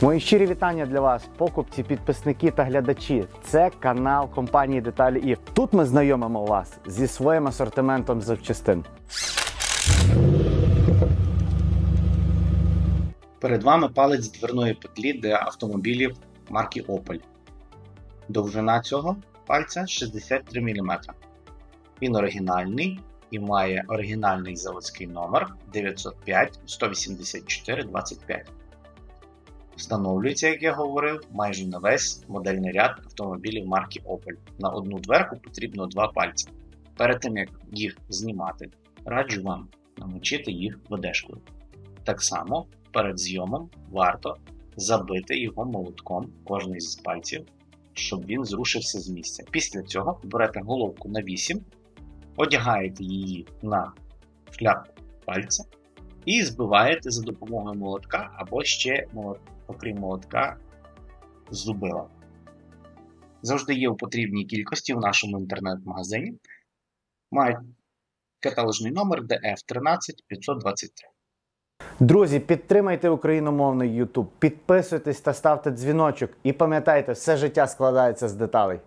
Мої щирі вітання для вас, покупці, підписники та глядачі. Це канал компанії Деталі ІФ. Тут ми знайомимо вас зі своїм асортиментом запчастин. Перед вами палець дверної петлі для автомобілів марки Opel. Довжина цього пальця 63 мм. Він оригінальний і має оригінальний заводський номер 905 184 25. Встановлюється, як я говорив, майже на весь модельний ряд автомобілів марки Opel. На одну дверку потрібно два пальці. Перед тим як їх знімати, раджу вам намочити їх водешкою. Так само перед зйомом варто забити його молотком кожний з пальців, щоб він зрушився з місця. Після цього берете головку на 8, одягаєте її на шляпку пальця і збиваєте за допомогою молотка або ще, окрім молотка, зубила. Завжди є у потрібній кількості в нашому інтернет-магазині. Мають каталожний номер DF 13 523. Друзі, підтримайте україномовний YouTube, підписуйтесь та ставте дзвіночок. І пам'ятайте, все життя складається з деталей.